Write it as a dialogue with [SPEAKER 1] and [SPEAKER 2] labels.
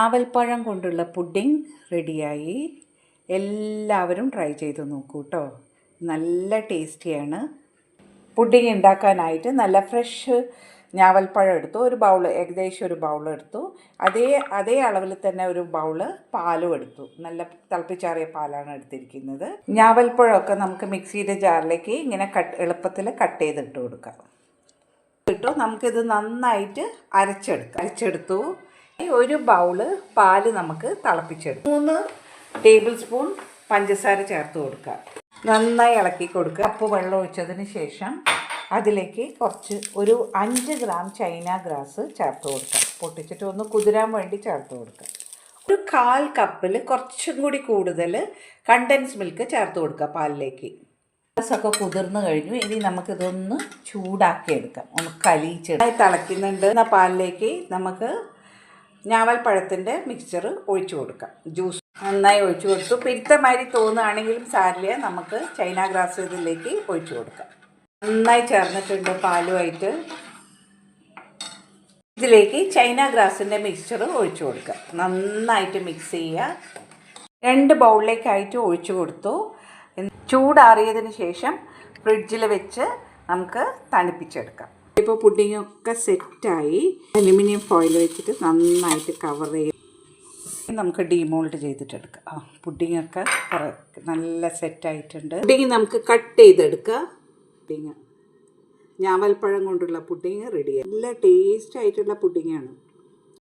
[SPEAKER 1] ഞാവൽപ്പഴം കൊണ്ടുള്ള പുഡിംഗ് റെഡിയായി. എല്ലാവരും ട്രൈ ചെയ്ത് നോക്കൂ കേട്ടോ നല്ല ടേസ്റ്റിയാണ്. പുഡിംഗ് ഉണ്ടാക്കാനായിട്ട് നല്ല ഫ്രഷ് ഞാവൽപ്പഴം എടുത്തു. ഒരു ബൗൾ ഏകദേശം ഒരു ബൗൾ എടുത്തു. അതേ അതേ അളവിൽ തന്നെ ഒരു ബൗൾ പാലും എടുത്തു. നല്ല തിളപ്പിച്ചാറിയ പാലാണ് എടുത്തിരിക്കുന്നത്. ഞാവൽപ്പഴമൊക്കെ നമുക്ക് മിക്സിയുടെ ജാറിലേക്ക് ഇങ്ങനെ കട്ട് എളുപ്പത്തിൽ കട്ട് ചെയ്തിട്ട് കൊടുക്കാം. ഇട്ടു നമുക്കിത് നന്നായിട്ട് അരച്ചെടുക്കാം. അരച്ചെടുത്തു. ഒരു ബൗൾ പാൽ നമുക്ക് തിളപ്പിച്ചെടുക്കും. മൂന്ന് ടേബിൾ സ്പൂൺ പഞ്ചസാര ചേർത്ത് കൊടുക്കുക. നന്നായി ഇളക്കി കൊടുക്കുക. അപ്പ് വെള്ളം ഒഴിച്ചതിന് ശേഷം അതിലേക്ക് കുറച്ച് ഒരു അഞ്ച് ഗ്രാം ചൈന ഗ്രാസ് ചേർത്ത് കൊടുക്കുക. പൊട്ടിച്ചിട്ട് ഒന്ന് കുതിരാൻ വേണ്ടി ചേർത്ത് കൊടുക്കുക. ഒരു കാൽ കപ്പിൽ കുറച്ചും കൂടി കൂടുതൽ കണ്ടൻസ് മിൽക്ക് ചേർത്ത് കൊടുക്കുക പാലിലേക്ക്. ഗ്ലാസ്സൊക്കെ കുതിർന്നു കഴിഞ്ഞു. ഇനി നമുക്കിതൊന്ന് ചൂടാക്കി എടുക്കാം. ഒന്ന് കലിയിച്ചെടുക്കാം തിളയ്ക്കുന്നുണ്ട്. എന്ന പാലിലേക്ക് നമുക്ക് ഞാവൽപ്പഴത്തിന്റെ മിക്സ്ചർ ഒഴിച്ചു കൊടുക്കാം. ജ്യൂസ് നന്നായി ഒഴിച്ചു കൊടുത്തു. പിരുത്തമാതിരി തോന്നുകയാണെങ്കിലും സാരിൽ നമുക്ക് ചൈന ഗ്രാസ് ഇതിലേക്ക് ഒഴിച്ചു കൊടുക്കാം. നന്നായി ചേർന്നിട്ടുണ്ട് പാലുമായിട്ട്. ഇതിലേക്ക് ചൈന ഗ്രാസിന്റെ മിക്സ്ചർ ഒഴിച്ചു കൊടുക്കുക. നന്നായിട്ട് മിക്സ് ചെയ്യുക. രണ്ട് ബൗളിലേക്കായിട്ട് ഒഴിച്ചു കൊടുത്തു. ചൂടാറിയതിന് ശേഷം ഫ്രിഡ്ജിൽ വെച്ച് നമുക്ക് തണുപ്പിച്ചെടുക്കാം. ഇപ്പോൾ പുഡിങ്ങൊക്കെ സെറ്റായി അലുമിനിയം ഫോയിൽ വെച്ചിട്ട് നന്നായിട്ട് കവർ ചെയ്ത്. നമുക്ക് ഡീമോൾഡ് ചെയ്തിട്ടെടുക്കാം. ആ പുഡിങ്ങൊക്കെ കുറേ നല്ല സെറ്റായിട്ടുണ്ട് പുഡിങ് നമുക്ക് കട്ട് ചെയ്തെടുക്കുക പുഡിങ് ഞാവൽപ്പഴം കൊണ്ടുള്ള പുഡിങ് റെഡി നല്ല ടേസ്റ്റ് ആയിട്ടുള്ള പുഡിങ്ങാണ്